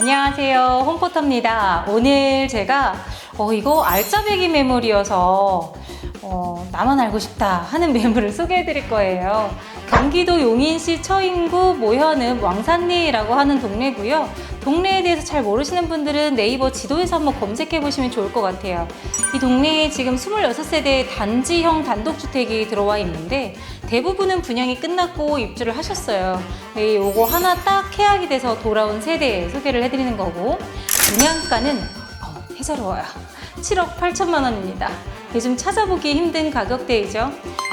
안녕하세요. 홈포터입니다. 오늘 제가 어, 이거 알짜배기 매물이어서 어, 나만 알고 싶다 하는 매물을 소개해 드릴 거예요. 경기도 용인시 처인구 모현읍 왕산리라고 하는 동네고요. 동네에 대해서 잘 모르시는 분들은 네이버 지도에서 한번 검색해 보시면 좋을 것 같아요. 이 동네에 지금 26세대 단지형 단독주택이 들어와 있는데 대부분은 분양이 끝났고 입주를 하셨어요. 네, 요거 하나 딱 계약이 돼서 돌아온 세대 소개를 해드리는 거고 분양가는 어, 해자로워요. 7억 8천만 원입니다. 요즘 찾아보기 힘든 가격대이죠.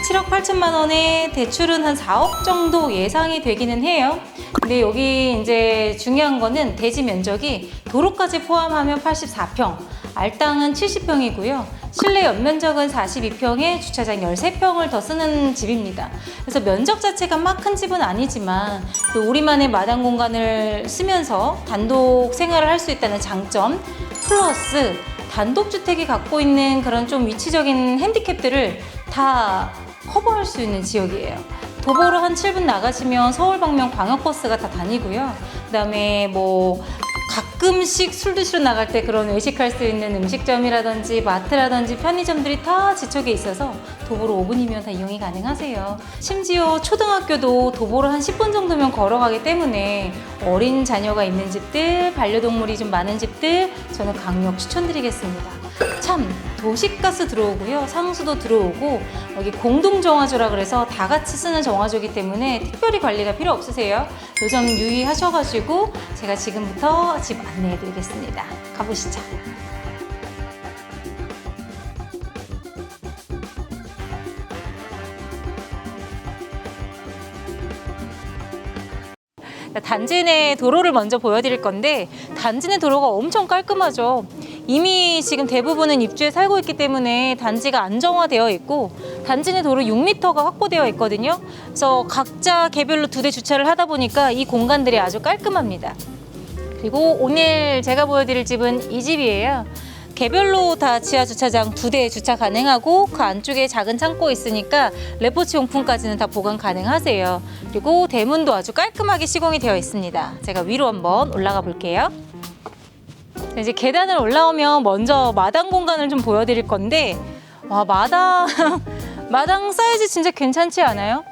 7억 8천만 원에 대출은 한 4억 정도 예상이 되기는 해요. 근데 여기 이제 중요한 거는 대지 면적이 도로까지 포함하면 84평, 알땅은 70평이고요. 실내 연면적은 42평에 주차장 13평을 더 쓰는 집입니다. 그래서 면적 자체가 막 큰 집은 아니지만 또 우리만의 마당 공간을 쓰면서 단독 생활을 할 수 있다는 장점 플러스 단독주택이 갖고 있는 그런 좀 위치적인 핸디캡들을 다 커버할 수 있는 지역이에요. 도보로 한 7분 나가시면 서울 방면 광역버스가 다 다니고요. 그다음에 뭐 가끔씩 술 드시러 나갈 때 그런 외식할 수 있는 음식점이라든지 마트라든지 편의점들이 다 지척에 있어서 도보로 5분이면 다 이용이 가능하세요. 심지어 초등학교도 도보로 한 10분 정도면 걸어가기 때문에 어린 자녀가 있는 집들, 반려동물이 좀 많은 집들 저는 강력 추천드리겠습니다. 참 도시가스 들어오고요. 상수도 들어오고 여기 공동 정화조라 그래서 다 같이 쓰는 정화조기 때문에 특별히 관리가 필요 없으세요. 요점 유의하셔가지고 제가 지금부터 집 안내해 드리겠습니다. 가보시죠. 단지 내 도로를 먼저 보여드릴 건데 단지 내 도로가 엄청 깔끔하죠. 이미 지금 대부분은 입주에 살고 있기 때문에 단지가 안정화되어 있고 단지 내 도로 6m가 확보되어 있거든요. 그래서 각자 개별로 두 대 주차를 하다 보니까 이 공간들이 아주 깔끔합니다. 그리고 오늘 제가 보여드릴 집은 이 집이에요. 개별로 다 지하 주차장 두 대 주차 가능하고 그 안쪽에 작은 창고 있으니까 레포츠 용품까지는 다 보관 가능하세요. 그리고 대문도 아주 깔끔하게 시공이 되어 있습니다. 제가 위로 한번 올라가 볼게요. 자, 이제 계단을 올라오면 먼저 마당 공간을 좀 보여드릴 건데 와 마당 마당 사이즈 진짜 괜찮지 않아요?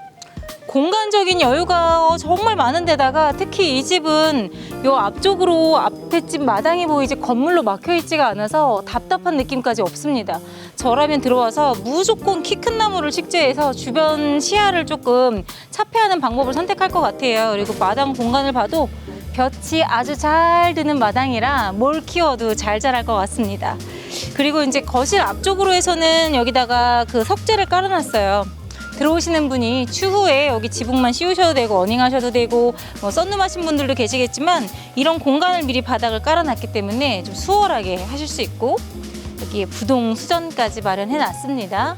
공간적인 여유가 정말 많은 데다가 특히 이 집은 요 앞쪽으로 앞에 집 마당이 보이지 건물로 막혀 있지가 않아서 답답한 느낌까지 없습니다. 저라면 들어와서 무조건 키 큰 나무를 식재해서 주변 시야를 조금 차폐하는 방법을 선택할 것 같아요. 그리고 마당 공간을 봐도 볕이 아주 잘 드는 마당이라 뭘 키워도 잘 자랄 것 같습니다. 그리고 이제 거실 앞쪽으로 해서는 여기다가 그 석재를 깔아놨어요. 들어오시는 분이 추후에 여기 지붕만 씌우셔도 되고 어닝하셔도 되고 뭐 썬룸하신 분들도 계시겠지만 이런 공간을 미리 바닥을 깔아놨기 때문에 좀 수월하게 하실 수 있고 여기에 부동 수전까지 마련해 놨습니다.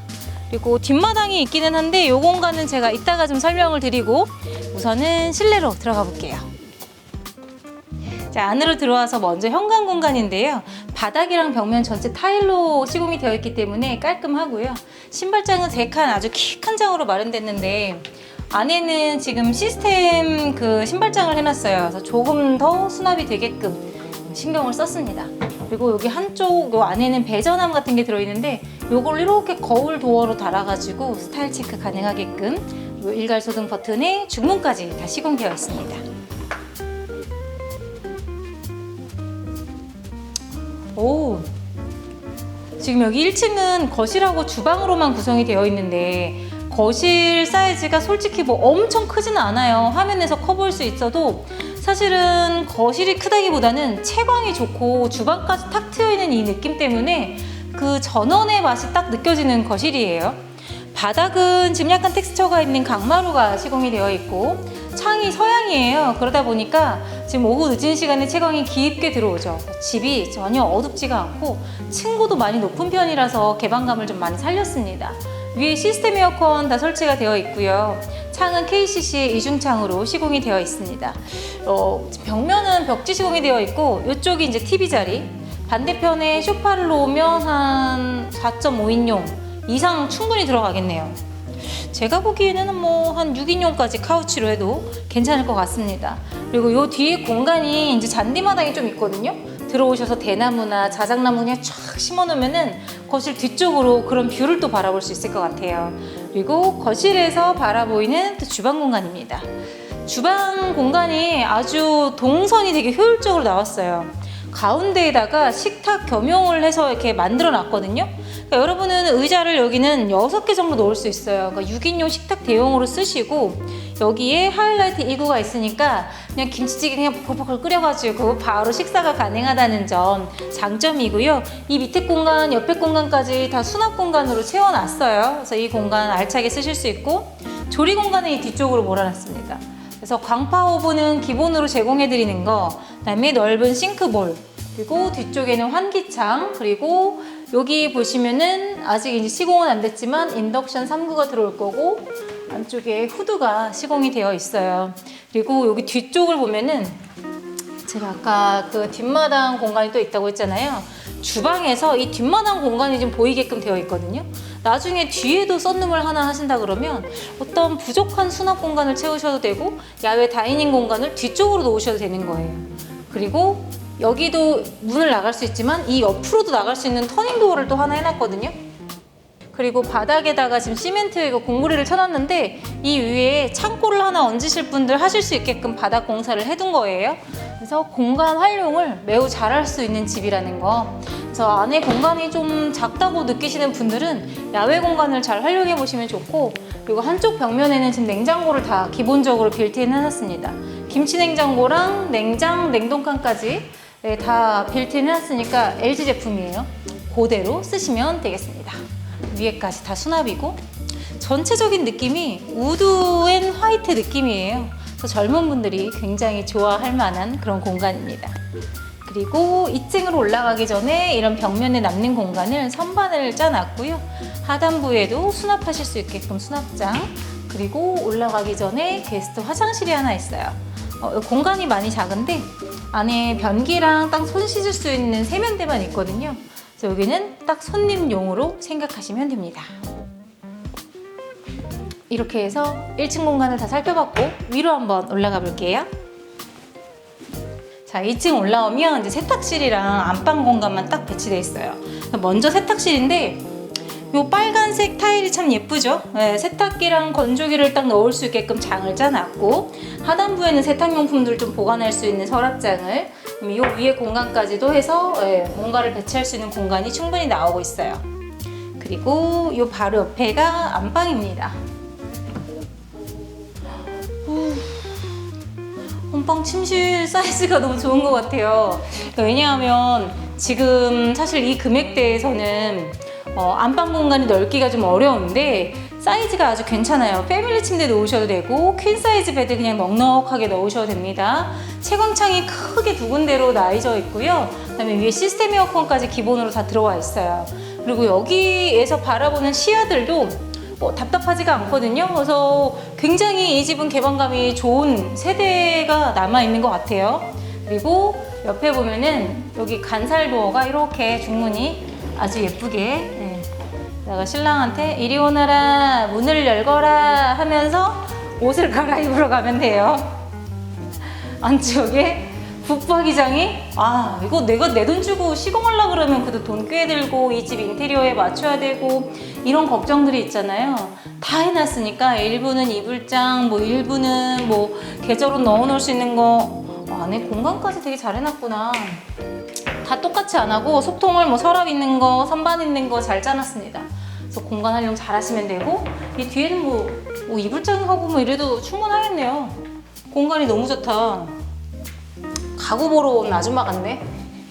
그리고 뒷마당이 있기는 한데 이 공간은 제가 이따가 좀 설명을 드리고 우선은 실내로 들어가 볼게요. 자, 안으로 들어와서 먼저 현관 공간인데요. 바닥이랑 벽면 전체 타일로 시공이 되어 있기 때문에 깔끔하고요. 신발장은 3칸 아주 키 큰 장으로 마련됐는데 안에는 지금 시스템 그 신발장을 해놨어요. 그래서 조금 더 수납이 되게끔 신경을 썼습니다. 그리고 여기 한쪽 요 안에는 배전함 같은 게 들어있는데 요걸 이렇게 거울 도어로 달아가지고 스타일 체크 가능하게끔 요 일괄 소등 버튼에 중문까지 다 시공되어 있습니다. 오. 지금 여기 1층은 거실하고 주방으로만 구성이 되어 있는데 거실 사이즈가 솔직히 뭐 엄청 크지는 않아요. 화면에서 커 보일 수 있어도 사실은 거실이 크다기보다는 채광이 좋고 주방까지 탁 트여 있는 이 느낌 때문에 그 전원의 맛이 딱 느껴지는 거실이에요. 바닥은 지금 약간 텍스처가 있는 강마루가 시공이 되어 있고 창이 서양이에요. 그러다 보니까 지금 오후 늦은 시간에 채광이 깊게 들어오죠. 집이 전혀 어둡지가 않고 층고도 많이 높은 편이라서 개방감을 좀 많이 살렸습니다. 위에 시스템 에어컨 다 설치가 되어 있고요. 창은 KCC 이중창으로 시공이 되어 있습니다. 어, 벽면은 벽지 시공이 되어 있고 이쪽이 이제 TV 자리. 반대편에 소파를 놓으면 한 4.5인용 이상 충분히 들어가겠네요. 제가 보기에는 뭐 한 6인용까지 카우치로 해도 괜찮을 것 같습니다. 그리고 요 뒤에 공간이 이제 잔디마당이 좀 있거든요. 들어오셔서 대나무나 자작나무 그냥 쫙 심어놓으면은 거실 뒤쪽으로 그런 뷰를 또 바라볼 수 있을 것 같아요. 그리고 거실에서 바라보이는 또 주방 공간입니다. 주방 공간이 아주 동선이 되게 효율적으로 나왔어요. 가운데에다가 식탁 겸용을 해서 이렇게 만들어 놨거든요. 그러니까 여러분은 의자를 여기는 6개 정도 놓을 수 있어요. 그러니까 6인용 식탁 대용으로 쓰시고 여기에 하이라이트 이구가 있으니까 그냥 김치찌개 그냥 벅벅 끓여가지고 바로 식사가 가능하다는 점 장점이고요. 이 밑에 공간, 옆에 공간까지 다 수납 공간으로 채워놨어요. 그래서 이 공간 알차게 쓰실 수 있고 조리 공간은 이 뒤쪽으로 몰아놨습니다. 그래서 광파 오븐은 기본으로 제공해 드리는 거, 그다음에 넓은 싱크볼, 그리고 뒤쪽에는 환기창, 그리고 여기 보시면은 아직 이제 시공은 안 됐지만 인덕션 3구가 들어올 거고 안쪽에 후드가 시공이 되어 있어요. 그리고 여기 뒤쪽을 보면은 제가 아까 그 뒷마당 공간이 또 있다고 했잖아요. 주방에서 이 뒷마당 공간이 좀 보이게끔 되어 있거든요. 나중에 뒤에도 썬룸을 하나 하신다 그러면 어떤 부족한 수납 공간을 채우셔도 되고 야외 다이닝 공간을 뒤쪽으로 놓으셔도 되는 거예요. 그리고 여기도 문을 나갈 수 있지만 이 옆으로도 나갈 수 있는 터닝 도어를 또 하나 해놨거든요. 그리고 바닥에다가 지금 시멘트 이거 공구리를 쳐놨는데 이 위에 창고를 하나 얹으실 분들 하실 수 있게끔 바닥 공사를 해둔 거예요. 그래서 공간 활용을 매우 잘할 수 있는 집이라는 거. 그래서 안에 공간이 좀 작다고 느끼시는 분들은 야외 공간을 잘 활용해 보시면 좋고 그리고 한쪽 벽면에는 지금 냉장고를 다 기본적으로 빌트인 해놨습니다. 김치 냉장고랑 냉장 냉동칸까지 네, 다 빌트인 해놨으니까 LG 제품이에요. 그대로 쓰시면 되겠습니다. 위에까지 다 수납이고 전체적인 느낌이 우드 앤 화이트 느낌이에요. 그래서 젊은 분들이 굉장히 좋아할 만한 그런 공간입니다. 그리고 2층으로 올라가기 전에 이런 벽면에 남는 공간을 선반을 짜놨고요. 하단부에도 수납하실 수 있게끔 수납장 그리고 올라가기 전에 게스트 화장실이 하나 있어요. 어, 공간이 많이 작은데 안에 변기랑 딱손 씻을 수 있는 세면대만 있거든요. 그래서 여기는 딱 손님용으로 생각하시면 됩니다. 이렇게 해서 1층 공간을 다 살펴봤고 위로 한번 올라가 볼게요. 자, 2층 올라오면 이제 세탁실이랑 안방 공간만 딱 배치되어 있어요. 먼저 세탁실인데 요 빨간색 타일이 참 예쁘죠? 네, 세탁기랑 건조기를 딱 넣을 수 있게끔 장을 짜놨고 하단부에는 세탁용품들을 좀 보관할 수 있는 서랍장을 요 위에 공간까지도 해서 예, 뭔가를 배치할 수 있는 공간이 충분히 나오고 있어요. 그리고 요 바로 옆에가 안방입니다. 안방 침실 사이즈가 너무 좋은 것 같아요. 왜냐하면 지금 사실 이 금액대에서는 어, 안방 공간이 넓기가 좀 어려운데 사이즈가 아주 괜찮아요. 패밀리 침대 놓으셔도 되고 퀸 사이즈 베드 그냥 넉넉하게 넣으셔도 됩니다. 채광창이 크게 두 군데로 나뉘져 있고요. 그다음에 위에 시스템 에어컨까지 기본으로 다 들어와 있어요. 그리고 여기에서 바라보는 시야들도 뭐 답답하지가 않거든요. 그래서 굉장히 이 집은 개방감이 좋은 세대가 남아 있는 것 같아요. 그리고 옆에 보면은 여기 간살 도어가 이렇게 중문이 아주 예쁘게 네. 내가 신랑한테 이리 오너라 문을 열거라 하면서 옷을 갈아입으러 가면 돼요. 안쪽에 북박이장이 아 이거 내가 내 돈 주고 시공하려 그러면 그래도 돈 꽤 들고 이 집 인테리어에 맞춰야 되고 이런 걱정들이 있잖아요. 다 해놨으니까 일부는 이불장 뭐 일부는 뭐 계절옷 넣어놓을 수 있는 거. 어, 안에 공간까지 되게 잘 해놨구나. 다 똑같이 안 하고 소통을 뭐 서랍 있는 거 선반 있는 거 잘 짜놨습니다 그래서 공간 활용 잘 하시면 되고 이 뒤에는 뭐, 뭐 이불장하고 뭐 이래도 충분하겠네요 공간이 너무 좋다 가구 보러 온 아줌마 같네.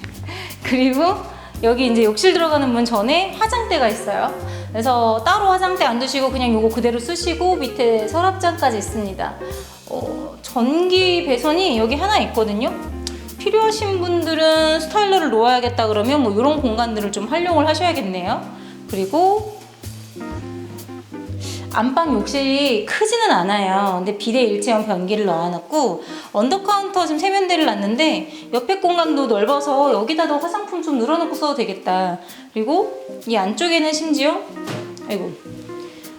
그리고 여기 이제 욕실 들어가는 문 전에 화장대가 있어요. 그래서 따로 화장대 안 두시고 그냥 요거 그대로 쓰시고 밑에 서랍장까지 있습니다. 어, 전기 배선이 여기 하나 있거든요. 필요하신 분들은 스타일러를 놓아야겠다 그러면 뭐 이런 공간들을 좀 활용을 하셔야겠네요. 그리고 안방 욕실이 크지는 않아요. 근데 비대 일체형 변기를 넣어놨고 언더카운터 지금 세면대를 놨는데 옆에 공간도 넓어서 여기다도 화장품 좀 늘어놓고 써도 되겠다. 그리고 이 안쪽에는 심지어 아이고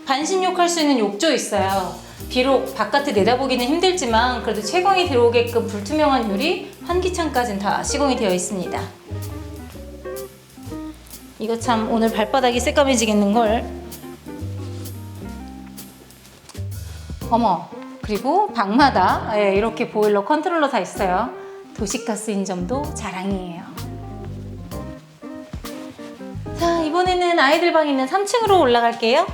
반신욕 할 수 있는 욕조 있어요. 비록 바깥에 내다보기는 힘들지만 그래도 채광이 들어오게끔 불투명한 유리, 환기창까지는 다 시공이 되어 있습니다. 이거 참 오늘 발바닥이 새까매지겠는걸. 어머, 그리고 방마다 예, 이렇게 보일러 컨트롤러 다 있어요. 도시가스인 점도 자랑이에요. 자, 이번에는 아이들 방 있는 3층으로 올라갈게요.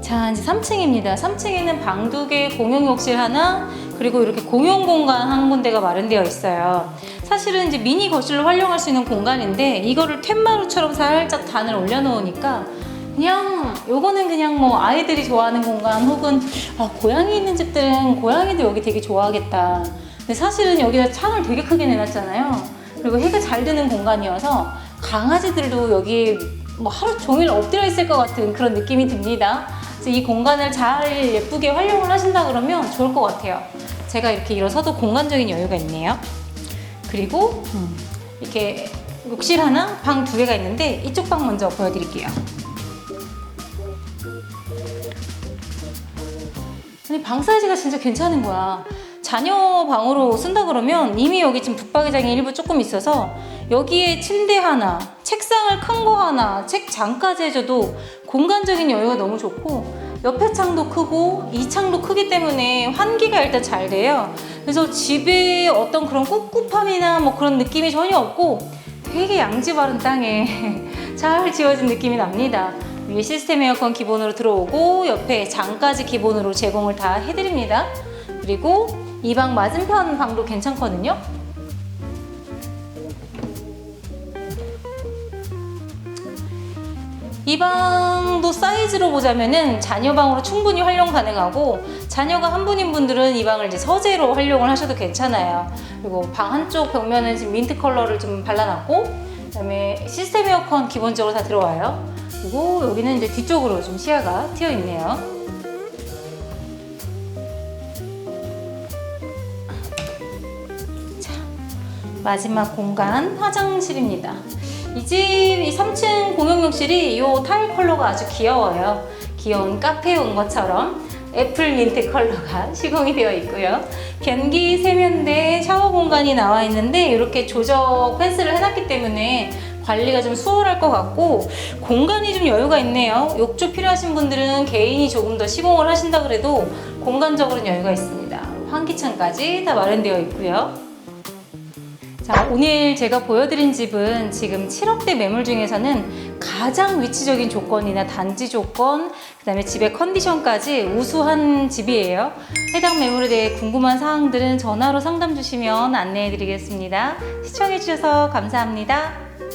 자, 이제 3층입니다. 3층에는 방 두 개, 공용 욕실 하나, 그리고 이렇게 공용 공간 한 군데가 마련되어 있어요. 사실은 이제 미니 거실로 활용할 수 있는 공간인데 이거를 텐마루처럼 살짝 단을 올려놓으니까 그냥 요거는 그냥 뭐 아이들이 좋아하는 공간 혹은 아, 고양이 있는 집들은 고양이도 여기 되게 좋아하겠다. 근데 사실은 여기다 창을 되게 크게 내놨잖아요. 그리고 해가 잘 드는 공간이어서 강아지들도 여기 뭐 하루 종일 엎드려 있을 것 같은 그런 느낌이 듭니다. 그래서 이 공간을 잘 예쁘게 활용을 하신다 그러면 좋을 것 같아요. 제가 이렇게 일어서도 공간적인 여유가 있네요. 그리고 음, 이렇게 욕실 하나, 방 두 개가 있는데 이쪽 방 먼저 보여드릴게요. 근데 방 사이즈가 진짜 괜찮은 거야. 자녀 방으로 쓴다 그러면 이미 여기 지금 붙박이장이 일부 조금 있어서 여기에 침대 하나, 책상을 큰 거 하나, 책장까지 해줘도 공간적인 여유가 너무 좋고 옆에 창도 크고 이 창도 크기 때문에 환기가 일단 잘 돼요. 그래서 집에 어떤 그런 꿉꿉함이나 뭐 그런 느낌이 전혀 없고 되게 양지 바른 땅에 잘 지어진 느낌이 납니다. 위에 시스템 에어컨 기본으로 들어오고 옆에 장까지 기본으로 제공을 다 해드립니다. 그리고 이 방 맞은편 방도 괜찮거든요. 이 방도 사이즈로 보자면은 자녀 방으로 충분히 활용 가능하고 자녀가 한 분인 분들은 이 방을 이제 서재로 활용을 하셔도 괜찮아요. 그리고 방 한쪽 벽면은 지금 민트 컬러를 좀 발라놨고 그다음에 시스템 에어컨 기본적으로 다 들어와요. 그리고 여기는 이제 뒤쪽으로 좀 시야가 튀어 있네요. 자, 마지막 공간 화장실입니다. 이집이 3층 공용욕실이 이 타일 컬러가 아주 귀여워요. 귀여운 카페에 온 것처럼 애플 민트 컬러가 시공이 되어 있고요. 변기 세면대 샤워 공간이 나와 있는데 이렇게 조적 펜스를 해놨기 때문에 관리가 좀 수월할 것 같고 공간이 좀 여유가 있네요. 욕조 필요하신 분들은 개인이 조금 더 시공을 하신다 그래도 공간적으로는 여유가 있습니다. 환기창까지 다 마련되어 있고요. 자, 오늘 제가 보여드린 집은 지금 7억대 매물 중에서는 가장 위치적인 조건이나 단지 조건, 그 다음에 집의 컨디션까지 우수한 집이에요. 해당 매물에 대해 궁금한 사항들은 전화로 상담 주시면 안내해 드리겠습니다. 시청해 주셔서 감사합니다.